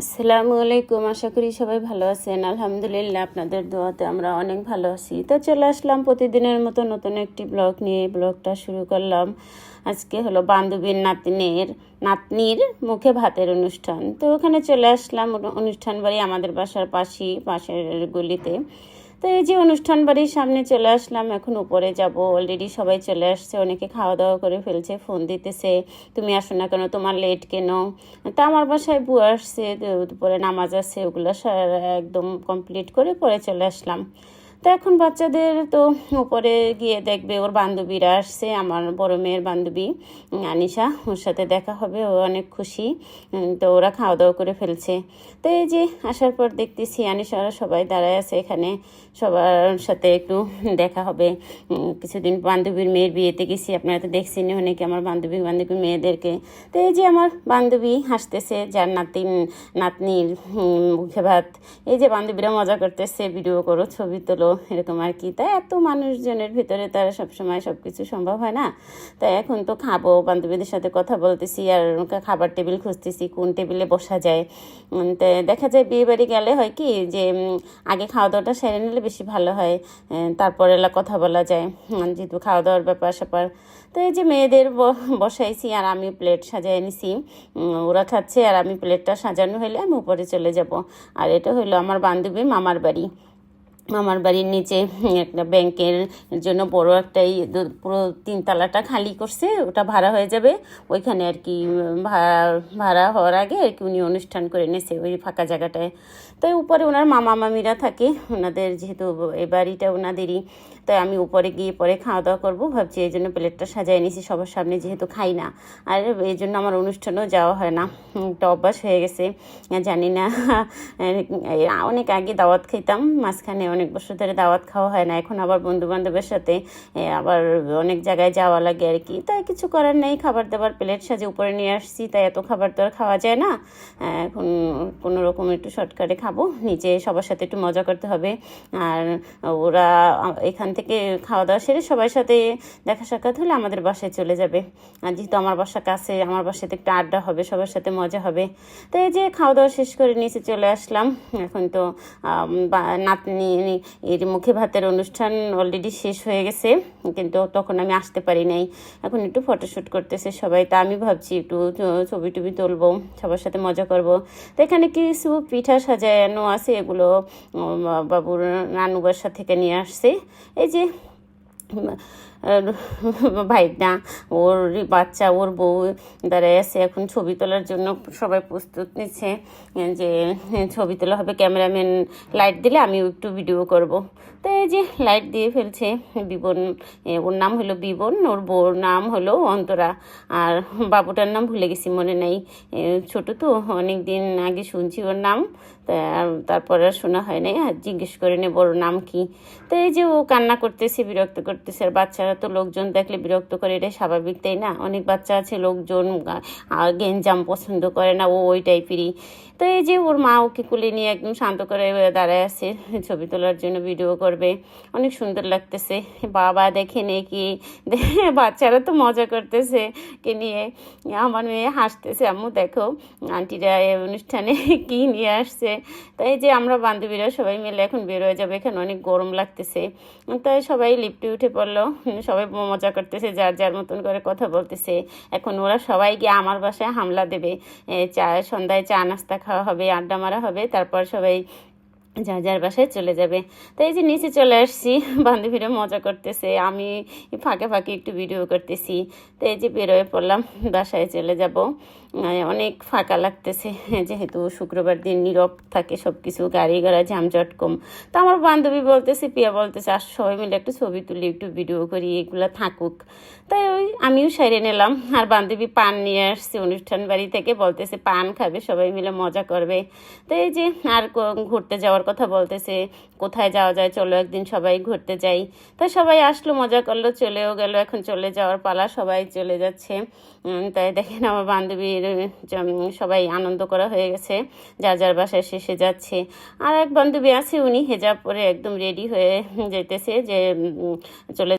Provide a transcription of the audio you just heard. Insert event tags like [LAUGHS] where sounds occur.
আসসালামু আলাইকুম, আশা করি সবাই ভালো আছেন। আলহামদুলিল্লাহ, আপনাদের দোয়াতে আমরা অনেক ভালো আছি। তো চলে আসলাম প্রতিদিনের মতো নতুন একটি ব্লগ নিয়ে। ব্লগটা শুরু করলাম। আজকে হলো বান্ধবীর নাতনির নাতনির মুখে ভাতের অনুষ্ঠান। তো ওখানে চলে আসলাম। অনুষ্ঠান বাড়ি আমাদের বাসার পাশেই, পাশের গলিতে। তো এই যে অনুষ্ঠান বাড়ির সামনে চলে আসলাম, এখন উপরে যাব। অলরেডি সবাই চলে আসছে, অনেকে খাওয়া দাওয়া করে ফেলছে ফোন দিতেছে। তুমি আসো না কেন? তোমার লেট কেন? তা আমার বাসায় বুয়া আসছে উপরে নামাজ আছে, ওগুলো একদম কমপ্লিট করে পরে চলে আসলাম। তো এখন বাচ্চাদের তো উপরে গিয়ে দেখবে ওর বান্ধবীরা আসছে, আমার বড় মেয়ের বান্ধবী আনিশা, ওর সাথে দেখা হবে, ও অনেক খুশি তো ওরা খাওয়া দাওয়া করে ফেলছে। তো এই যে আসার পর দেখতেছি আনিশারা সবাই দাঁড়ায় আছে এখানে, সবার সাথে একটু দেখা হবে। কিছুদিন বান্ধবীর মেয়ের বিয়েতে গেছি, আপনারা তো দেখছেন অনেকে আমার বান্ধবী বান্ধবী মেয়েদেরকে। তো এই যে আমার বান্ধবী হাসতেছে, যার নাতিন নাতনির মুখে ভাত, এই যে বান্ধবীরা মজা করতেছে ভিডিও করো, ছবি তোলো এরকম আর কি। তাই এত মানুষজনের ভিতরে তারা সবসময় সব কিছু সম্ভব হয় না। তাই এখন তো খাব, বান্ধবীদের সাথে কথা বলতেছি আর খাবার টেবিল খুঁজতেছি, কোন টেবিলে বসা যায়। দেখা যায় বিয়ে বাড়ি গেলে হয় কি যে আগে খাওয়া দাওয়াটা সেরে নিলে বেশি ভালো হয় তারপরে কথা বলা যায়। যেহেতু খাওয়া দাওয়ার ব্যাপার স্যাপার। তো এই যে মেয়েদের বসাইছি আর আমি প্লেট সাজাই নিছি। ওরা খাচ্ছে আর আমি প্লেটটা সাজানো হলে আমি উপরে চলে যাব। আর এটা হলো আমার বান্ধবী মামার বাড়ি। মামার বাড়ির নিচে একটা ব্যাংকের জন্য বড় একটা পুরো তিনতলাটা খালি করছে, ওটা ভাড়া হয়ে যাবে। ওইখানে আর কি ভাড়া ভাড়া হওয়ার আগে আর কি উনি অনুষ্ঠান করে নিয়েছে ওই ফাঁকা জায়গাটায়। তো উপরে ওনার মামা মামিরা থাকে, ওনাদের যেহেতু এই বাড়িটা ওনাদেরই, তাই আমি উপরে গিয়ে পরে খাওয়া দাওয়া করব। ভাবছি এই জন্য প্লেটটা সাজাই নিয়েছি সবার সামনে যেহেতু খাই না। আর এই জন্য আমার অনুষ্ঠানেও যাওয়া হয় না। একটা অভ্যাস হয়ে গেছে, জানি না। [LAUGHS] অনেক আগে দাওয়াত খেতাম মাঝখানে অনেক বছর ধরে দাওয়াত খাওয়া হয় না। এখন আবার বন্ধু বান্ধবের সাথে আবার অনেক জায়গায় যাওয়া লাগে আর কি। তাই কিছু করার নেই, খাবার দাবার প্লেট সাজে উপরে নিয়ে আসছি, তাই এত খাবার তো খাওয়া যায় না। এখন কোনো রকম একটু শর্টকাটে খাব নিচে সবার সাথে একটু মজা করতে হবে। আর ওরা এখান থেকে খাওয়া দাওয়া সেরে সবার সাথে দেখা সাক্ষাৎ হলে আমাদের বাসায় চলে যাবে। আর যেহেতু আমার বাসা কাছে, আমার বাসাতে একটু আড্ডা হবে, সবার সাথে মজা হবে। তো এই যে খাওয়া দাওয়া শেষ করে নিচে চলে আসলাম। এখন তো নাতনি এর মুখে ভাতের অনুষ্ঠান অলরেডি শেষ হয়ে গেছে। কিন্তু তখন আমি আসতে পারি নাই। এখন একটু ফটোশ্যুট করতেছে সবাই। তা আমি ভাবছি একটু ছবি টুবি তুলবো, সবার সাথে মজা করব। তো এখানে কিছু পিঠা সাজানো আছে, এগুলো বাবুর নানু বাসা থেকে নিয়ে আসছে। এই যে [LAUGHS] ভাইটা, ওর বাচ্চা, ওর বউ দাঁড়ায় আছে। এখন ছবি তোলার জন্য সবাই প্রস্তুত নিচ্ছে যে, ছবি তোলা হবে ক্যামেরাম্যান লাইট দিলে আমি একটু ভিডিও করব। তো এই যে লাইট দিয়ে ফেলছে বিবন ওর নাম হলো বিবন, ওর বউর নাম হলো অন্তরা। আর বাবুটার নাম ভুলে গেছি, মনে নেই। ছোট তো অনেক দিন আগে শুনছি ওর নাম। তারপরে শোনা হয় নাই আর জিজ্ঞেস করে নেব বড় নাম কি। তো এই যে ও কান্না করতেছে, বিরক্ত করতেছে, আর বাচ্চারা তো লোকজন দেখলে বিরক্ত করে এটা স্বাভাবিক, তাই না? অনেক বাচ্চা আছে, লোকজন গেঞ্জাম পছন্দ করে না, ও ওই টাইপেরই। তো এই যে ওর মা ওকে কুলে নিয়ে একদম শান্ত করে দাঁড়ায় আছে, ছবি তোলার জন্য ভিডিও করবে। অনেক সুন্দর লাগতেছে। বাবা দেখে নে কি, [LAUGHS] বাচ্চারা তো মজা করতেছে কে নিয়ে। আমার মেয়ে হাসতেছে, আম্মু দেখো, আন্টিরা এই অনুষ্ঠানে [LAUGHS] কি নিয়ে আসছে? তাই যে আমরা বান্ধবীরা সবাই মিলে এখন বেরোয় যাবে, এখানে অনেক গরম লাগতেছে। তাই সবাই লিফটে উঠে পড়ল, সবাই মজা করতেছে, যার যার মতন করে কথা বলতেছে। এখন ওরা সবাই গিয়ে আমার বাসায় হামলা দেবে। চা, সন্ধ্যায় চা নাস্তা খাওয়া হবে, আড্ডা মারা হবে, তারপর সবাই যার যার বাসায় চলে যাবে। তো এই যে নিচে চলে আসছি, বান্ধবীরা মজা করতেছে, আমি ফাঁকে ফাঁকে একটু ভিডিও করতেছি। তো এই যে বেরোয় পড়লাম, বাসায় চলে যাব। অনেক ফাঁকা লাগতেছে, যেহেতু শুক্রবার দিন নীরব থাকে সব কিছু গাড়ি ঘোড়া ঝামঝট কম। তো আমার বান্ধবী বলতেছে, পিয়া বলতেছে আর সবাই মিলে একটু ছবি তুলি, একটু ভিডিও করি, এগুলো থাকুক। তাই ওই আমিও সেরে নিলাম, আর বান্ধবী পান নিয়ে আসছে অনুষ্ঠান বাড়ি থেকে, বলতেছে, পান খাবে, সবাই মিলে মজা করবে। তো এই যে আর ঘুরতে যাওয়ার কথা বলতেছে, কোথায় যাওয়া যায়, চলো একদিন সবাই ঘুরতে যাই। তাই সবাই আসলো, মজা করল, চলেও গেল, এখন চলে যাওয়ার পালা, সবাই চলে যাচ্ছে। তাই দেখেন আমার বান্ধবীর সবাই আনন্দ করা হয়ে গেছে, যার যার বাসায় শেষে যাচ্ছে। আর এক বান্ধবী আছে, উনি হেজাব পরে একদম রেডি হয়ে যেতেছে যে চলে